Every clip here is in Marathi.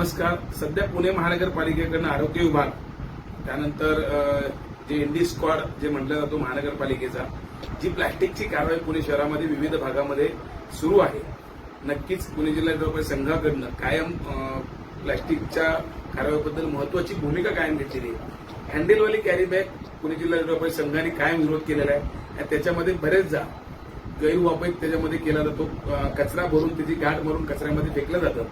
नमस्कार. सध्या पुणे महानगरपालिकेकडनं आरोग्य विभाग त्यानंतर जे एनडी स्क्वॉड जे म्हटलं जातो महानगरपालिकेचा जी प्लॅस्टिकची कारवाई पुणे शहरामध्ये विविध भागामध्ये सुरू आहे. नक्कीच पुणे जिल्हा जवळपास संघाकडनं कायम प्लॅस्टिकच्या कारवाईबद्दल महत्वाची भूमिका कायम घेतलेली आहे. हँडलवाली कॅरी बॅग पुणे जिल्हा जवळपास संघाने कायम विरोध केलेला आहे. आणि त्याच्यामध्ये बरेचदा गैरवापर त्याच्यामध्ये केला जातो. कचरा भरून त्याची गाठ भरून कचऱ्यामध्ये फेकलं जातं.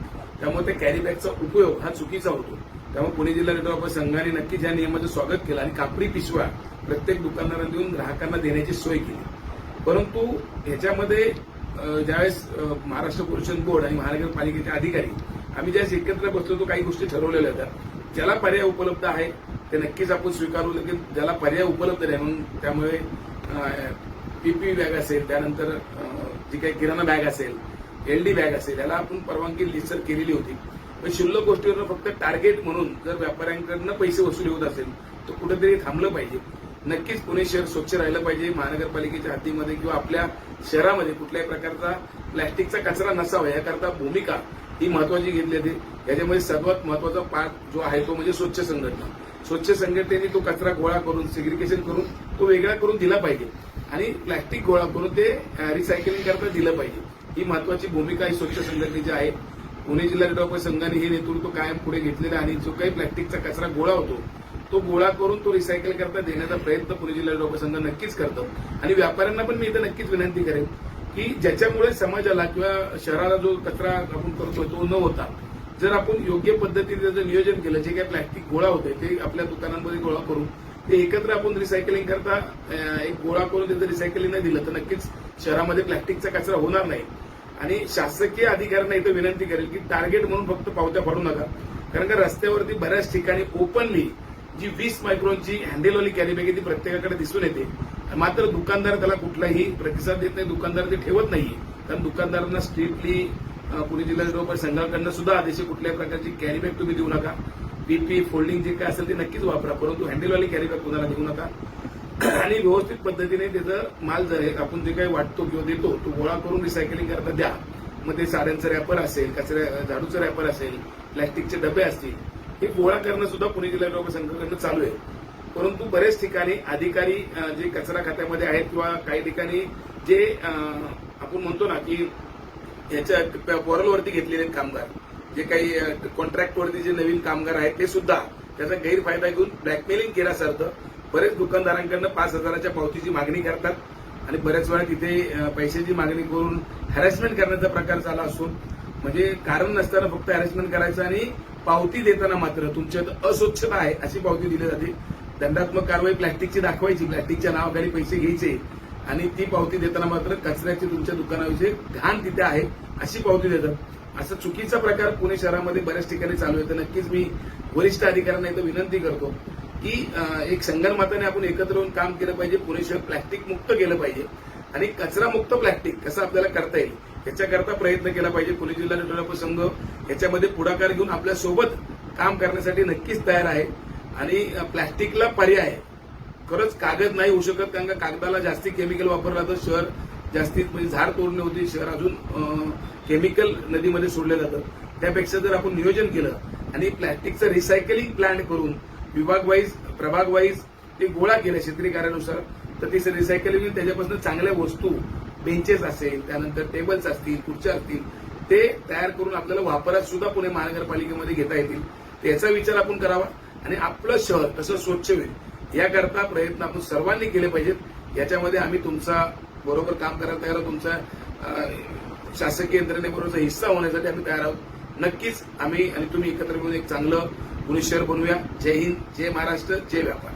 त्यामुळे त्या कॅरी बॅगचा उपयोग हा चुकीचा होतो. त्यामुळे पुणे जिल्हा डेव्हलपर संघाने नक्कीच या नियमाचं स्वागत केलं आणि कापडी पिशव्या प्रत्येक दुकानदारांना देऊन ग्राहकांना देण्याची सोय केली. परंतु ह्याच्यामध्ये ज्यावेळेस महाराष्ट्र पोल्युशन बोर्ड आणि महानगरपालिकेचे अधिकारी आम्ही ज्यावेळेस एकत्र बसलो होतो काही गोष्टी ठरवलेल्या होत्या. ज्याला पर्याय उपलब्ध आहे ते नक्कीच आपण स्वीकारू लेकिन ज्याला पर्याय उपलब्ध नाही म्हणून त्यामुळे पीपी बॅग असेल त्यानंतर जी काही किराणा बॅग असेल एलडी बॅग असेल याला आपण परवानगी लिस्टर केलेली होती. पण शिल्लक गोष्टीवर फक्त टार्गेट म्हणून जर व्यापाऱ्यांकडनं पैसे वसुली होत असेल तर कुठेतरी थांबलं पाहिजे. नक्कीच पुणे शहर स्वच्छ राहिलं पाहिजे महानगरपालिकेच्या हद्दीमध्ये किंवा आपल्या शहरामध्ये कुठल्याही प्रकारचा प्लॅस्टिकचा कचरा नसावा याकरता भूमिका ही महत्वाची घेतली होती. याच्यामध्ये सर्वात महत्त्वाचा पार्ट जो आहे तो म्हणजे स्वच्छ संघटना. स्वच्छ संघटनेने तो कचरा गोळा करून सेग्रिगेशन करून तो वेगळा करून दिला पाहिजे. आणि प्लॅस्टिक गोळा करून ते रिसायकलिंग करता दिलं पाहिजे. ही महत्वाची भूमिका ही स्वच्छ संघटनेची आहे. पुणे जिल्हा डेव्हलपमेंट संघाने हे नेतृत्व कायम पुढे घेतलेलं आणि जो काही प्लॅस्टिकचा कचरा गोळा होतो तो गोळा करून तो रिसायकल करता देण्याचा प्रयत्न पुणे जिल्हा डेव्हलपमेंट संघ नक्कीच करतो. आणि व्यापाऱ्यांना पण मी इथं नक्कीच विनंती करेन की ज्याच्यामुळे समाजाला किंवा शहराला जो कचरा आपण करतोय तो न होता जर आपण योग्य पद्धतीने त्याचं नियोजन केलं जे काही प्लॅस्टिक गोळा होते ते आपल्या दुकानांमध्ये गोळा करून ते एकत्र आपण रिसायकलिंग करता एक गोळा करून त्याचं रिसायकलिंग नाही दिलं तर नक्कीच शहरामध्ये प्लॅस्टिकचा कचरा होणार नाही. आणि शासकीय अधिकाऱ्यांना इथं विनंती करेल की टार्गेट म्हणून फक्त पावत्या पाडू नका. कारण का रस्त्यावरती बऱ्याच ठिकाणी ओपनली जी वीस मायक्रोनची हँडेलवाली कॅरीबॅग ती प्रत्येकाकडे दिसून येते. मात्र दुकानदार त्याला कुठलाही प्रतिसाद देत नाही दुकानदार ते ठेवत नाही कारण दुकानदारांना स्ट्रिक्टली पुणे जिल्ह्याच्या डेव्हलपमेंट संघाकडनं सुद्धा आदेश कुठल्याही प्रकारची कॅरीबॅग तुम्ही देऊ नका. पीपी फोल्डिंग जे काय असेल ते नक्कीच वापरा परंतु हँडलवाली कॅरीबॅग कुणाला देऊ नका. आणि व्यवस्थित पद्धतीने त्याचं माल जर आहे, आपण जे काही वाटतो किंवा देतो तो गोळा करून रिसायकलिंग करता द्या. मग ते साड्यांचं रॅपर असेल कचऱ्या झाडूचं रॅपर असेल प्लॅस्टिकचे डबे असतील हे गोळा करणं सुद्धा पुणे जिल्हा लोक संघाकडनं चालू आहे. परंतु बरेच ठिकाणी अधिकारी जे कचरा खात्यामध्ये आहेत किंवा काही ठिकाणी जे आपण म्हणतो ना की याच्या पोरलवरती घेतलेले आहेत कामगार. जे काही कॉन्ट्रॅक्टवरती जे नवीन कामगार आहेत ते सुद्धा त्याचा गैरफायदा घेऊन ब्लॅकमेलिंग केल्यासारखं बरेच दुकानदारांकडनं पाच हजाराच्या पावतीची मागणी करतात आणि बऱ्याच वेळा तिथे पैशाची मागणी करून हॅरेसमेंट करण्याचा प्रकार झाला असून म्हणजे कारण नसताना फक्त हॅरेसमेंट करायचं आणि पावती देताना मात्र तुमच्यात अस्वच्छता आहे अशी पावती दिली जाते. दंडात्मक कारवाई प्लॅस्टिकची दाखवायची प्लॅस्टिकच्या नावाखाली पैसे घ्यायचे आणि ती पावती देताना मात्र कचऱ्याची तुमच्या दुकानाविषयी घाण तिथे आहे अशी पावती देतात. असा चुकीचा प्रकार पुणे शहरामध्ये बऱ्याच ठिकाणी चालू आहे. तर नक्कीच मी वरिष्ठ अधिकाऱ्यांना इथं विनंती करतो की एक संगणमाताने आपण एकत्र येऊन काम केलं पाहिजे. पुणे शहर प्लॅस्टिक मुक्त केलं पाहिजे. आणि कचरा मुक्त प्लॅस्टिक कसं आपल्याला करता येईल याच्याकरता प्रयत्न केला पाहिजे. पुणे जिल्हा डेव्हलपमेंट संघ याच्यामध्ये पुढाकार घेऊन आपल्यासोबत काम करण्यासाठी नक्कीच तयार आहे. आणि प्लॅस्टिकला पर्याय खरंच कागद नाही होऊ शकत कारण का कागदाला जास्ती केमिकल वापरला तर शहर जास्तीत म्हणजे झाड तोडणे होते शहर अजून केमिकल नदीमध्ये सोडलं जातं त्यापेक्षा जर आपण नियोजन केलं आणि प्लॅस्टिकचं रिसायकलिंग प्लॅन करून विभाग वाईज प्रभाग वाईज ते गोळा केलं क्षेत्रीय कार्यानुसार तर ते रिसायकलिंग म्हणजे त्याच्यापासून चांगल्या वस्तू बेंचेस असेल त्यानंतर टेबल्स असतील खुर्च्या असतील ते तयार करून आपल्याला वापरात सुद्धा पुणे महानगरपालिकेमध्ये घेता येतील. त्याचा विचार आपण करावा. आणि आपलं शहर कसं स्वच्छ होईल. याकरता प्रयत्न आपण सर्वांनी केले पाहिजेत. याच्यामध्ये आम्ही तुमचा बरोबर काम करायला तयार आहोत. तुमचा शासकीय यंत्रणेबरोबरचा हिस्सा होण्यासाठी आम्ही तयार आहोत. नक्कीच आम्ही आणि तुम्ही एकत्र मिळून एक चांगलं पुणे शहर बनवूया. जय हिंद जय महाराष्ट्र जय व्यापार.